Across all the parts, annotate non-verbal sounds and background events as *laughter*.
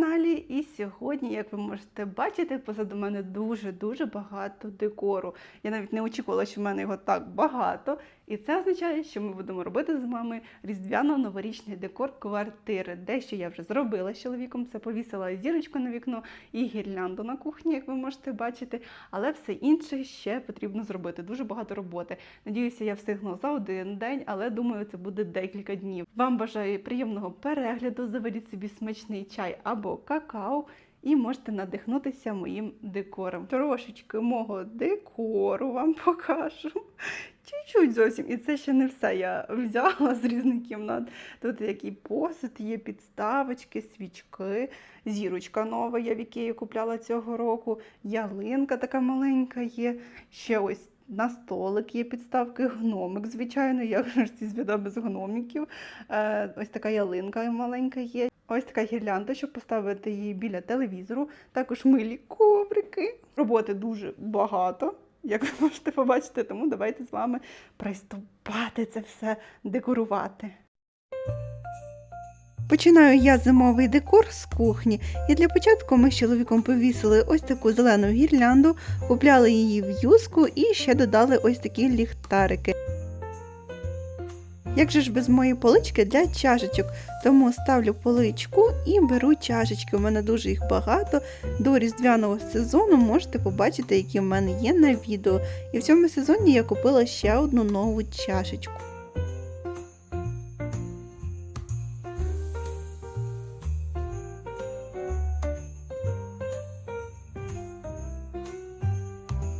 哪里 Сьогодні, як ви можете бачити, позаду мене дуже-дуже багато декору. Я навіть не очікувала, що в мене його так багато. І це означає, що ми будемо робити з вами різдвяно-новорічний декор квартири. Дещо я вже зробила з чоловіком. Це повісила зірочку на вікно і гірлянду на кухні, як ви можете бачити. Але все інше ще потрібно зробити. Дуже багато роботи. Надіюся, я встигну за один день, але думаю, це буде декілька днів. Вам бажаю приємного перегляду. Заведіть собі смачний чай або какао. І можете надихнутися моїм декором. Трошечки мого декору вам *laughs* покажу. Чуть-чуть зовсім. І це ще не все я взяла з різних кімнат. Тут який посуд, є підставочки, свічки, зірочка нова, я в Ікеї купляла цього року, ялинка така маленька є. Ще ось на столик є підставки, гномик, звичайно, як ж ці звіда без гномиків. Е, ось така ялинка маленька є. Ось така гірлянда, щоб поставити її біля телевізору. Також милі коврики. Роботи дуже багато, як ви можете побачити, тому давайте з вами приступати це все декорувати. Починаю я зимовий декор з кухні, і для початку ми з чоловіком повісили ось таку зелену гірлянду, купляли її в юску і ще додали ось такі ліхтарики. Як же ж без моєї полички для чашечок, тому ставлю поличку і беру чашечки. У мене дуже їх багато. До різдвяного сезону можете побачити, які в мене є на відео. І в цьому сезоні я купила ще одну нову чашечку.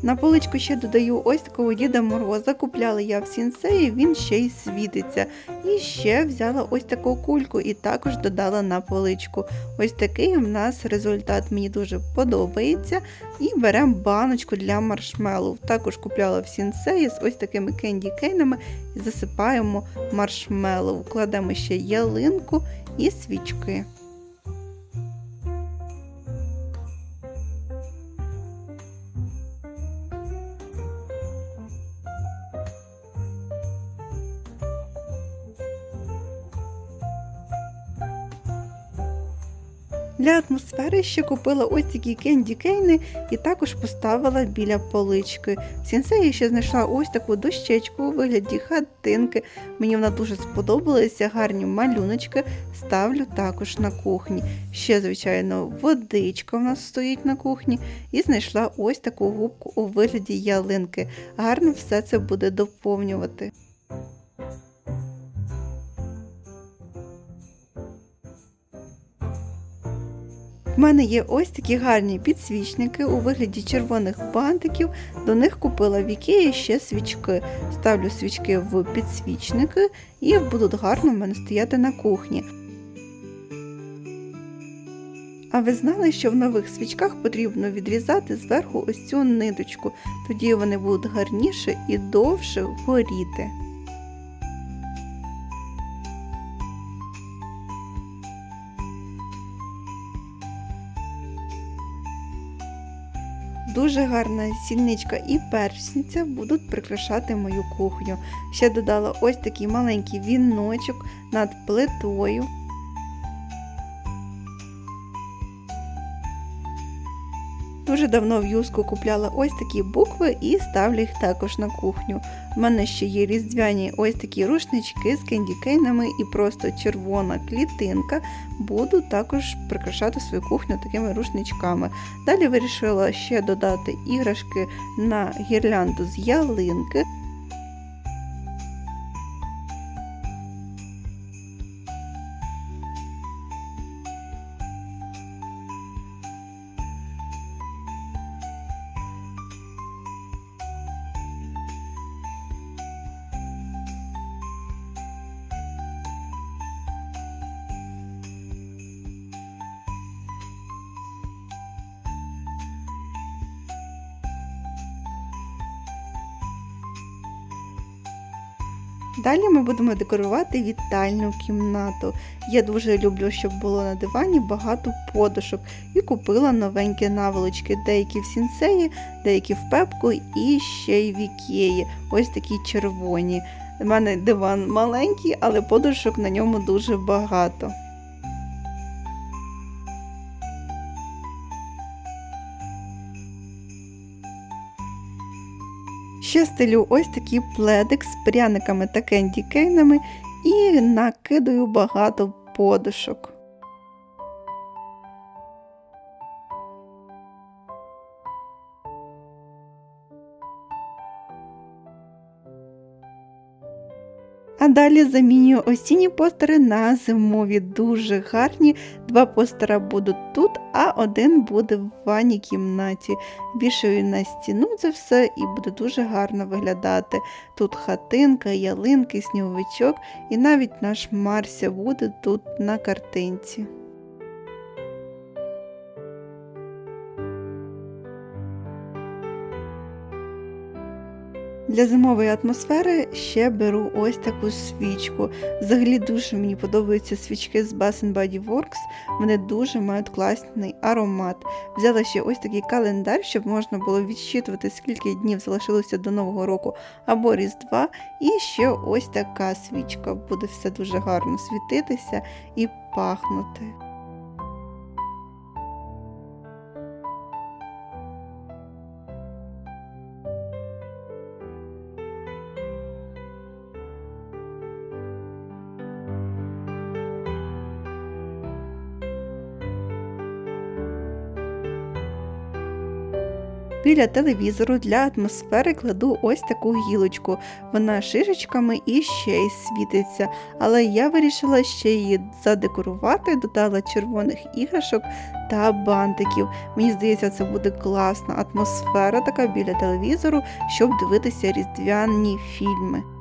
На поличку ще додаю ось такого Діда Мороза. Купляла я в сінсеї, він ще й світиться. І ще взяла ось таку кульку і також додала на поличку. Ось такий в нас результат мені дуже подобається. І беремо баночку для маршмеллоу. Також купляла в сінсеї з ось такими кенді-кейнами і засипаємо маршмеллоу. Кладемо ще ялинку і свічки. Для атмосфери ще купила ось такі кенді кейни і також поставила біля полички. В сінсеї ще знайшла ось таку дощечку у вигляді хатинки. Мені вона дуже сподобалася, гарні малюночки ставлю також на кухні. Ще, звичайно, водичка у нас стоїть на кухні, і знайшла ось таку губку у вигляді ялинки. Гарно все це буде доповнювати. В мене є ось такі гарні підсвічники у вигляді червоних бантиків. До них купила в Ікеї ще свічки. Ставлю свічки в підсвічники і будуть гарно в мене стояти на кухні. А ви знали, що в нових свічках потрібно відрізати зверху ось цю ниточку, тоді вони будуть гарніше і довше горіти. Дуже гарна сільничка і персниця будуть прикрашати мою кухню. Ще додала ось такий маленький віночок над плитою. Дуже давно в юску купляла ось такі букви і ставлю їх також на кухню. У мене ще є різдвяні ось такі рушнички з кендікейнами і просто червона клітинка. Буду також прикрашати свою кухню такими рушничками. Далі вирішила ще додати іграшки на гірлянду з ялинки. Далі ми будемо декорувати вітальну кімнату. Я дуже люблю, щоб було на дивані багато подушок. І купила новенькі наволочки, деякі в сінсеї, деякі в пепку і ще й в ікеї. Ось такі червоні. У мене диван маленький, але подушок на ньому дуже багато. Ще стелю ось такий пледик з пряниками та кенді-кейнами і накидаю багато подушок. А далі замінюю осінні постери на зимові, дуже гарні. Два постера будуть тут, а один буде в ванній кімнаті. Вішаю на стіну це все і буде дуже гарно виглядати. Тут хатинка, ялинки, сніговичок, і навіть наш Марся буде тут на картинці. Для зимової атмосфери ще беру ось таку свічку. Взагалі дуже мені подобаються свічки з Bath Body Works. Вони дуже мають класний аромат. Взяла ще ось такий календар, щоб можна було відчитувати, скільки днів залишилося до Нового року або Різдва. І ще ось така свічка. Буде все дуже гарно світитися і пахнути. Біля телевізору для атмосфери кладу ось таку гілочку. Вона шишечками і ще й світиться. Але я вирішила ще її задекорувати, додала червоних іграшок та бантиків. Мені здається, це буде класна атмосфера така біля телевізору, щоб дивитися різдвяні фільми.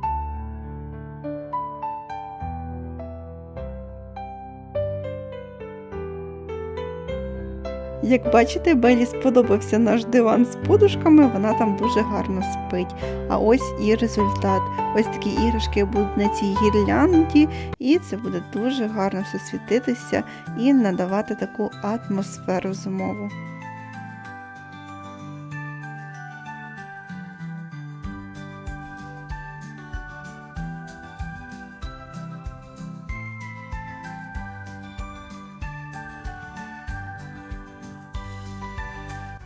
Як бачите, Белі сподобався наш диван з подушками, вона там дуже гарно спить. А ось і результат. Ось такі іграшки будуть на цій гірлянді, і це буде дуже гарно все світитися і надавати таку атмосферу зимову.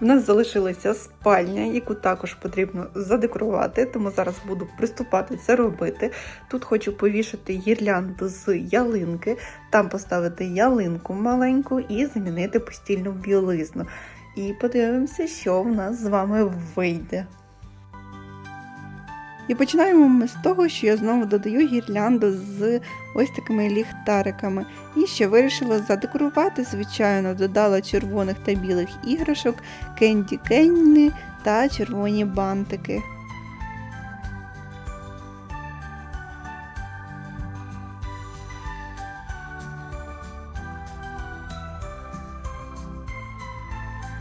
У нас залишилася спальня, яку також потрібно задекорувати, тому зараз буду приступати це робити. Тут хочу повішати гірлянду з ялинки, там поставити ялинку маленьку і замінити постільну білизну. І подивимося, що в нас з вами вийде. І починаємо ми з того, що я знову додаю гірлянду з ось такими ліхтариками. І ще вирішила задекорувати, звичайно, додала червоних та білих іграшок, кенді кенні та червоні бантики.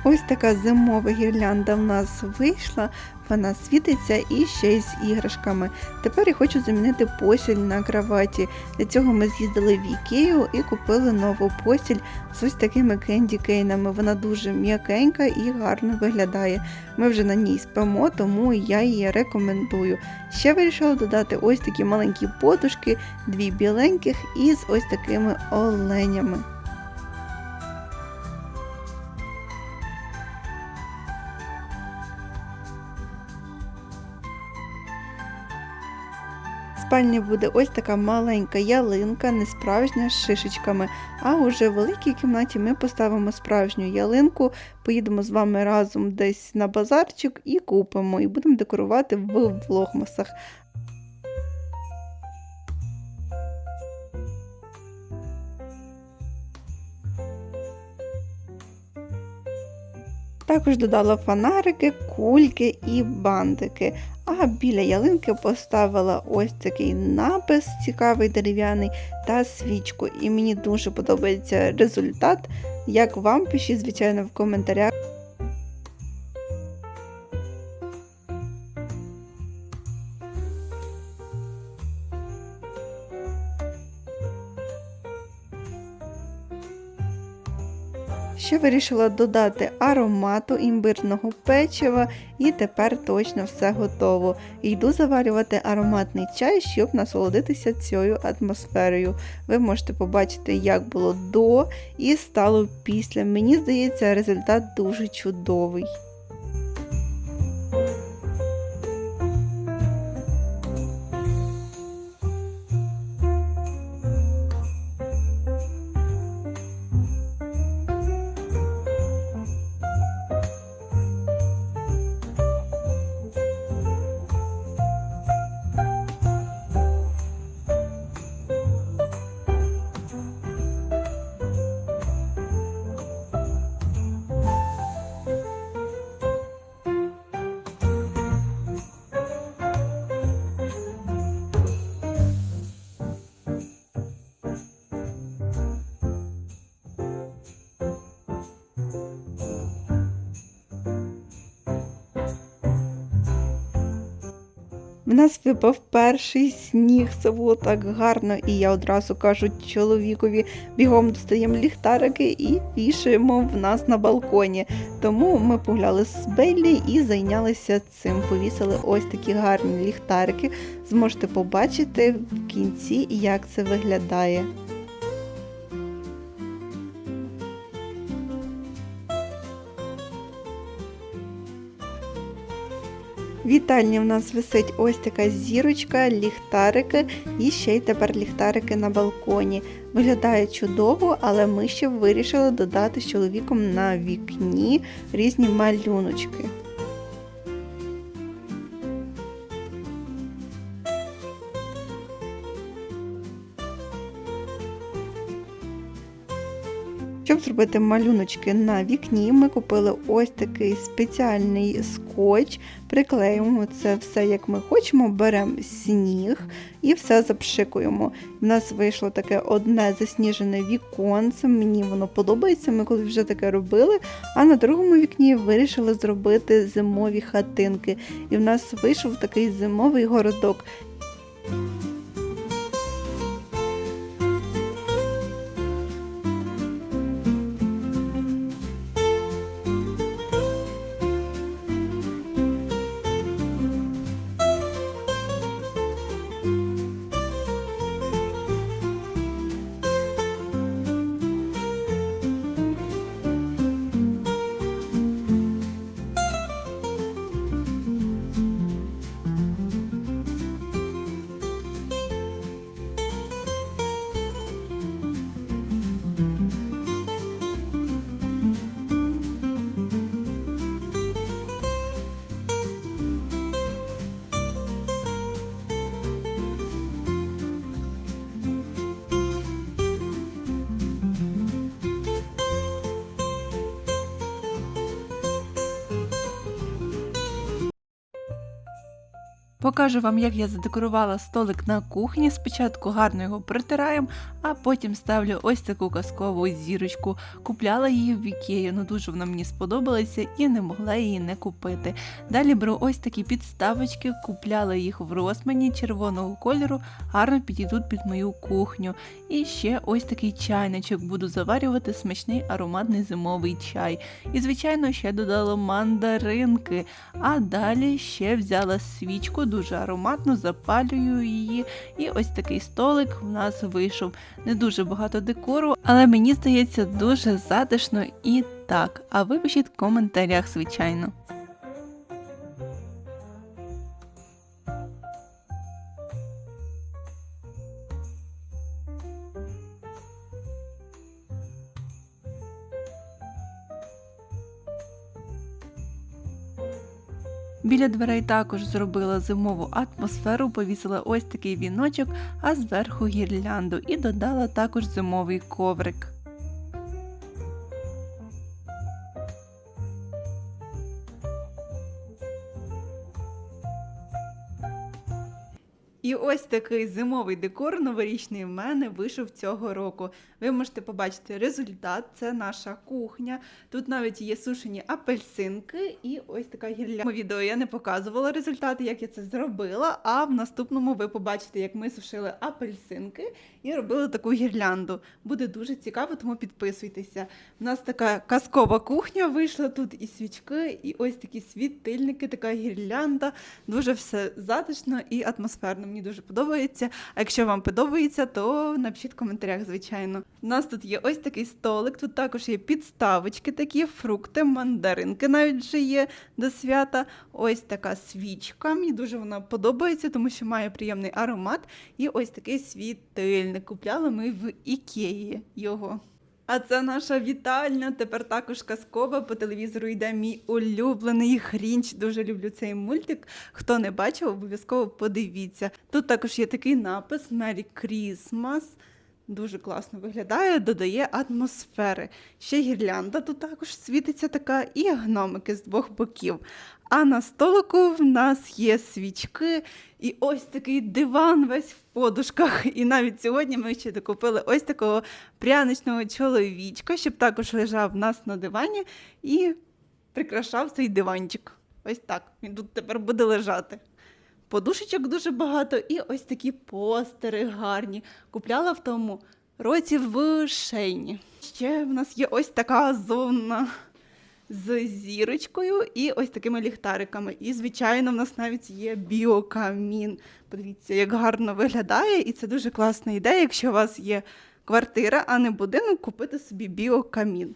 Ось така зимова гірлянда в нас вийшла, вона світиться і ще й з іграшками. Тепер я хочу замінити постіль на кроваті. Для цього ми з'їздили в Ікею і купили нову постіль з ось такими кенді-кейнами. Вона дуже м'якенька і гарно виглядає. Ми вже на ній спимо, тому я її рекомендую. Ще вирішила додати ось такі маленькі подушки, дві біленьких і з ось такими оленями. Спальні буде ось така маленька ялинка, не справжня з шишечками. А уже в великій кімнаті ми поставимо справжню ялинку, поїдемо з вами разом десь на базарчик і купимо, і будемо декорувати в влогмасах. Також додала фонарики, кульки і бантики. А біля ялинки поставила ось такий напис цікавий дерев'яний та свічку. І мені дуже подобається результат. Як вам пишіть, звичайно, в коментарях. Ще вирішила додати аромату імбирного печива, і тепер точно все готово. Йду заварювати ароматний чай, щоб насолодитися цією атмосферою. Ви можете побачити, як було до і стало після. Мені здається, результат дуже чудовий. В нас випав перший сніг, це було так гарно, і я одразу кажу чоловікові, бігом достаємо ліхтарики і вішаємо в нас на балконі. Тому ми погуляли з Бейлі і зайнялися цим. Повісили ось такі гарні ліхтарики. Зможете побачити в кінці, як це виглядає. Вітальні в нас висить ось така зірочка, ліхтарики і ще й тепер ліхтарики на балконі. Виглядає чудово, але ми ще вирішили додати з чоловіком на вікні різні малюночки. Зробити малюночки на вікні, ми купили ось такий спеціальний скотч, приклеюємо це все як ми хочемо, беремо сніг і все запшикуємо. У нас вийшло таке одне засніжене віконце, мені воно подобається, ми коли вже таке робили. А на другому вікні вирішили зробити зимові хатинки. І в нас вийшов такий зимовий городок. Покажу вам, як я задекорувала столик на кухні. Спочатку гарно його протираємо, а потім ставлю ось таку казкову зірочку. Купляла її в Ікеї, ну дуже вона мені сподобалася і не могла її не купити. Далі беру ось такі підставочки, купляла їх в розмані червоного кольору, гарно підійдуть під мою кухню. І ще ось такий чайничок буду заварювати смачний ароматний зимовий чай. І, звичайно, ще додала мандаринки. А далі ще взяла свічку, дуже ароматно, запалюю її. І ось такий столик в нас вийшов. Не дуже багато декору, але мені здається дуже затишно і так. А ви пишіть в коментарях, звичайно. Біля дверей також зробила зимову атмосферу, повісила ось такий віночок, а зверху гірлянду і додала також зимовий коврик. І ось такий зимовий декор новорічний в мене вийшов цього року. Ви можете побачити результат. Це наша кухня. Тут навіть є сушені апельсинки, і ось така гірля. Відео я не показувала результати, як я це зробила. А в наступному ви побачите, як ми сушили апельсинки і робили таку гірлянду. Буде дуже цікаво, тому підписуйтеся. У нас така казкова кухня вийшла тут і свічки, і ось такі світильники, така гірлянда. Дуже все затишно і атмосферно. Мені дуже подобається. А якщо вам подобається, то напишіть в коментарях, звичайно. У нас тут є ось такий столик, тут також є підставочки, такі фрукти, мандаринки навіть вже є до свята. Ось така свічка. Мені дуже вона подобається, тому що має приємний аромат. І ось такий світильник. Купляли ми в Ікеї його. А це наша вітальня. Тепер також казкова. По телевізору йде мій улюблений Грінч. Дуже люблю цей мультик. Хто не бачив, обов'язково подивіться. Тут також є такий напис Merry Christmas. Дуже класно виглядає, додає атмосфери. Ще гірлянда тут також світиться така, і гномики з двох боків. А на столику в нас є свічки і ось такий диван весь в подушках. І навіть сьогодні ми ще докупили ось такого пряничного чоловічка, щоб також лежав в нас на дивані і прикрашав цей диванчик. Ось так. Він тут тепер буде лежати. подушечок дуже багато, і ось такі постери гарні. Купляла в тому році в Шейні. Ще в нас є ось така зона з зірочкою і ось такими ліхтариками. І, звичайно, в нас навіть є біокамін. Подивіться, як гарно виглядає, і це дуже класна ідея, якщо у вас є квартира, а не будинок, купити собі біокамін.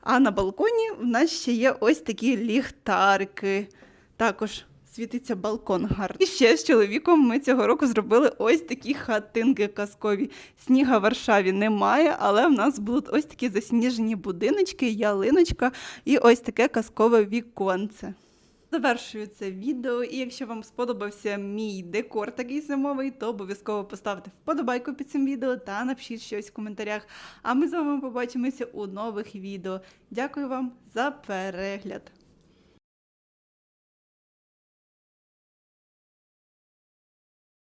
А на балконі в нас ще є ось такі ліхтарики. Також світиться балкон гарно. І ще з чоловіком ми цього року зробили ось такі хатинки казкові. Сніга в Варшаві немає, але в нас будуть ось такі засніжені будиночки, ялиночка і ось таке казкове віконце. Завершую це відео, і якщо вам сподобався мій декор такий зимовий, то обов'язково поставте вподобайку під цим відео та напишіть щось в коментарях. А ми з вами побачимося у нових відео. Дякую вам за перегляд!